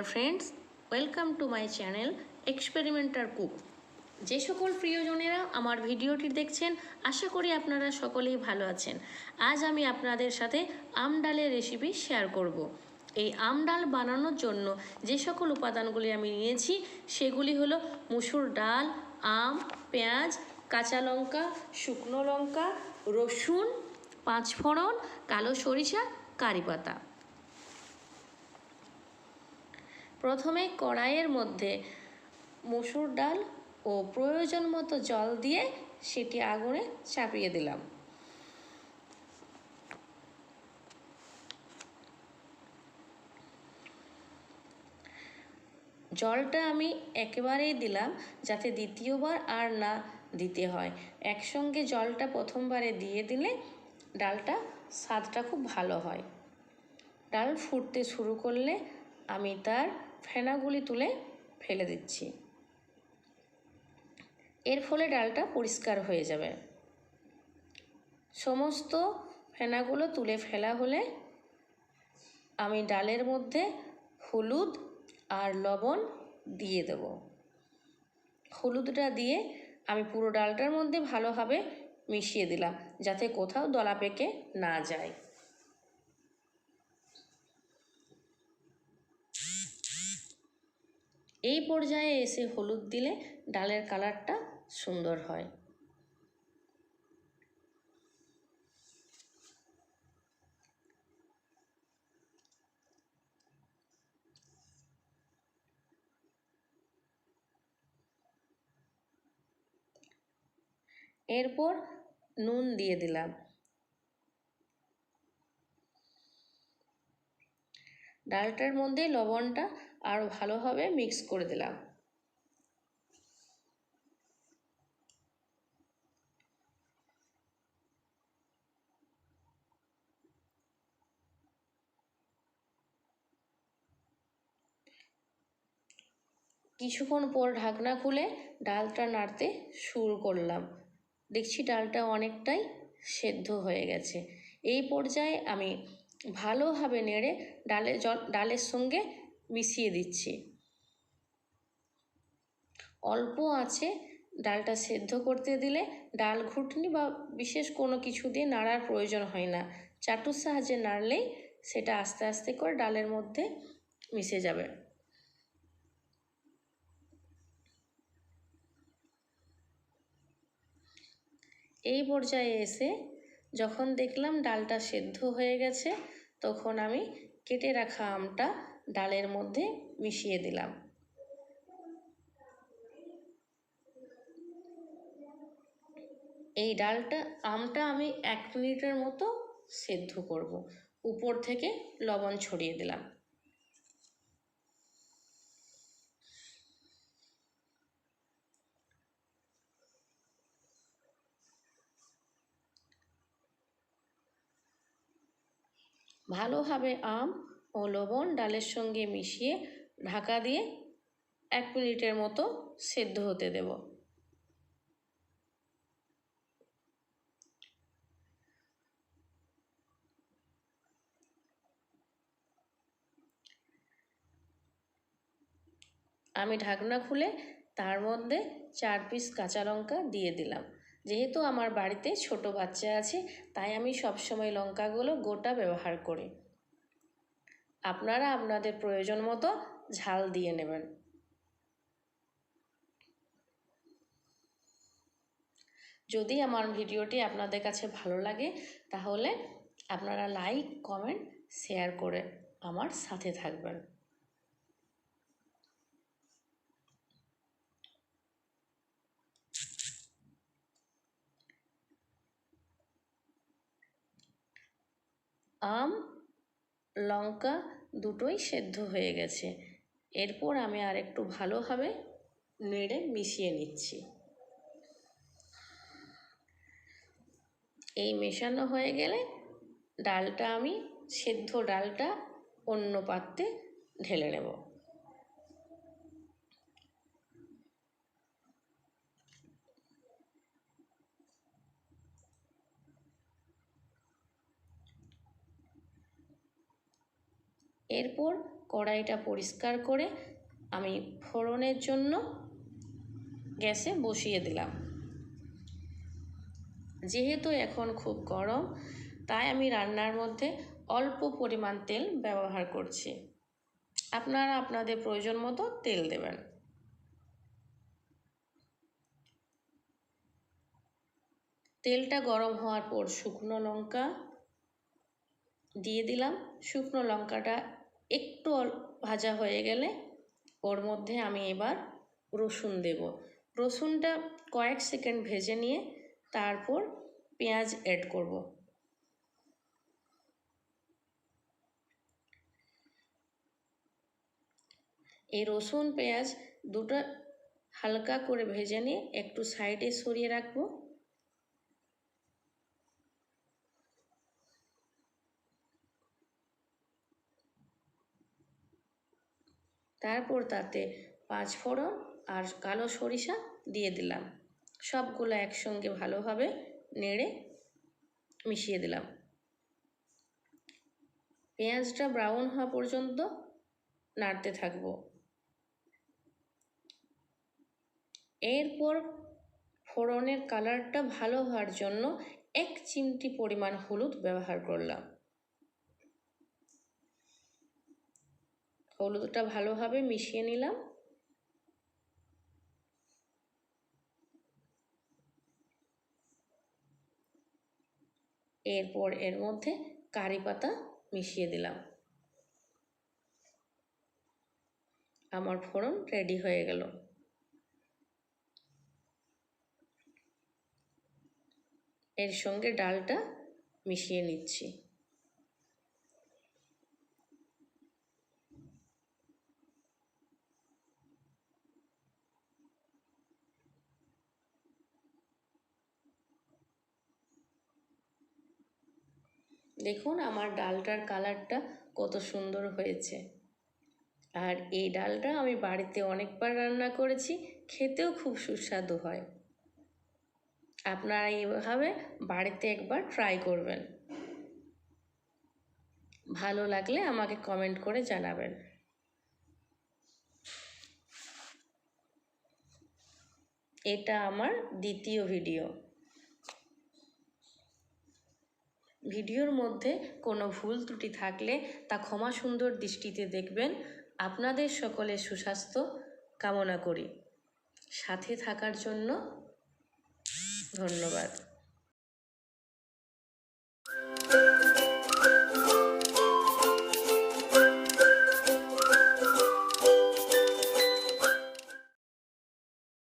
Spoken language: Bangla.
Dear friends welcome to my channel experimenter cook যে সকল প্রিয়জনেরা আমার ভিডিওটি দেখছেন, আশা করি আপনারা সকলেই ভালো আছেন। আজ আমি আপনাদের সাথে আম ডালের রেসিপি শেয়ার করব। এই আম ডাল বানানোর জন্য যে সকল উপাদানগুলি আমি নিয়েছি, সেগুলি হলো মুসুর ডাল, আম, পেঁয়াজ, কাঁচা লঙ্কা, শুকনো লঙ্কা, রসুন, পাঁচফোড়ন, কালো সরিষা, কারি পাতা। প্রথমে কড়াইয়ের মধ্যে মসুর ডাল ও প্রয়োজন মতো জল দিয়ে সেটি আগুনে চাপিয়ে দিলাম। জলটা আমি একেবারেই দিলাম যাতে দ্বিতীয়বার আর না দিতে হয়। একসঙ্গে জলটা প্রথমবারে দিয়ে দিলে ডালটা স্বাদটা খুব ভালো হয়। ডাল ফুটতে শুরু করলে আমি তার ফেনাগুলি তুলে ফেলে দিচ্ছি। এর ফলে ডালটা পরিষ্কার হয়ে যাবে। সমস্ত ফেনাগুলো তুলে ফেলা হলে আমি ডালের মধ্যে হলুদ আর লবণ দিয়ে দেব। হলুদটা দিয়ে আমি পুরো ডালটার মধ্যে ভালোভাবে মিশিয়ে দিলাম, যাতে কোথাও দলা পেকে না যায়। এই পর্যায়ে এসে হলুদ দিলে ডালের কালারটা সুন্দর হয়। এরপর নুন দিয়ে দিলাম। ডালটার মধ্যে লবণটা আরও ভালোভাবে মিক্স করে দিলাম। কিছুক্ষণ পর ঢাকনা খুলে ডালটা নাড়তে শুরু করলাম। দেখছি ডালটা অনেকটাই সেদ্ধ হয়ে গেছে। এই পর্যায়ে আমি ভালোভাবে নেড়ে ডালে জল ডালের সঙ্গে মিশিয়ে দিচ্ছি। অল্প আছে, ডালটা সেদ্ধ করতে দিলে ডাল ঘুটনি বা বিশেষ কোনো কিছু দিয়ে নাড়ার প্রয়োজন হয় না। চাটুর সাহায্যে নাড়লেই সেটা আস্তে আস্তে করে ডালের মধ্যে মিশে যাবে। এই পর্যায়ে এসে যখন দেখলাম ডালটা সেদ্ধ হয়ে গেছে, তখন আমি কেটে রাখা আমটা ডালের মধ্যে মিশিয়ে দিলাম। এই ডালটা, আমটা আমি এক মিনিটের মতো সেদ্ধ করব। উপর থেকে লবণ ছড়িয়ে দিলাম। ভালোভাবে আম ও লবণ ডালের সঙ্গে মিশিয়ে ঢাকা দিয়ে এক মিনিটের মতো সেদ্ধ হতে দেব। আমি ঢাকনা খুলে তার মধ্যে চার পিস কাঁচা লঙ্কা দিয়ে দিলাম। যেহেতু আমার বাড়িতে ছোট বাচ্চা আছে, তাই আমি সবসময় লঙ্কাগুলো গোটা ব্যবহার করি। আপনারা আপনাদের প্রয়োজন মতো ঝাল দিয়ে নেবেন। যদি আমার ভিডিওটি আপনাদের কাছে ভালো লাগে, তাহলে আপনারা লাইক, কমেন্ট, শেয়ার করে আমার সাথে থাকবেন। আম, লঙ্কা দুটোই সেদ্ধ হয়ে গেছে। এরপর আমি আর একটু ভালোভাবে নেড়ে মিশিয়ে নিচ্ছি। এই মেশানো হয়ে গেলে ডালটা আমি, সেদ্ধ ডালটা অন্য পাত্রে ঢেলে নেব। এরপর কড়াইটা পরিষ্কার করে আমি ফোড়নের জন্য গ্যাসে বসিয়ে দিলাম। যেহেতু এখন খুব গরম, তাই আমি রান্নার মধ্যে অল্প পরিমাণ তেল ব্যবহার করছি। আপনারা আপনাদের প্রয়োজন মতো তেল দেবেন। তেলটা গরম হওয়ার পর শুকনো লঙ্কা দিয়ে দিলাম। শুকনো লঙ্কাটা একটু ভাজা হয়ে গেলে ওর মধ্যে আমি এবার রসুন দেব। রসুনটা কয়েক সেকেন্ড ভেজে নিয়ে তারপর পেঁয়াজ অ্যাড করব। এই রসুন, পেঁয়াজ দুটো হালকা করে ভেজে নিয়ে একটু সাইডে সরিয়ে রাখব। তারপর তাতে পাঁচ ফোড়ন আর কালো সরিষা দিয়ে দিলাম। সবগুলো একসঙ্গে ভালোভাবে নেড়ে মিশিয়ে দিলাম। পেঁয়াজটা ব্রাউন হওয়া পর্যন্ত নাড়তে থাকব। এরপর ফোড়নের কালারটা ভালো হওয়ার জন্য এক চিমটি পরিমাণ হলুদ ব্যবহার করলাম। হলুদটা ভালোভাবে মিশিয়ে নিলাম। এরপর এর মধ্যে কারি পাতা মিশিয়ে দিলাম। আমার ফোড়ন রেডি হয়ে গেল। এর সঙ্গে ডালটা মিশিয়ে নিচ্ছি। দেখুন আমার ডালটার কালারটা কত সুন্দর হয়েছে। আর এই ডালটা আমি বাড়িতে অনেকবার রান্না করেছি, খেতেও খুব সুস্বাদু হয়। আপনারা এইভাবে বাড়িতে একবার ট্রাই করবেন। ভালো লাগলে আমাকে কমেন্ট করে জানাবেন। এটা আমার দ্বিতীয় ভিডিও ভিডিওর মধ্যে কোনো ভুল ত্রুটি থাকলে তা ক্ষমা সুন্দর দৃষ্টিতে দেখবেন। আপনাদের সকলের সুস্বাস্থ্য কামনা করি। সাথে থাকার জন্য ধন্যবাদ।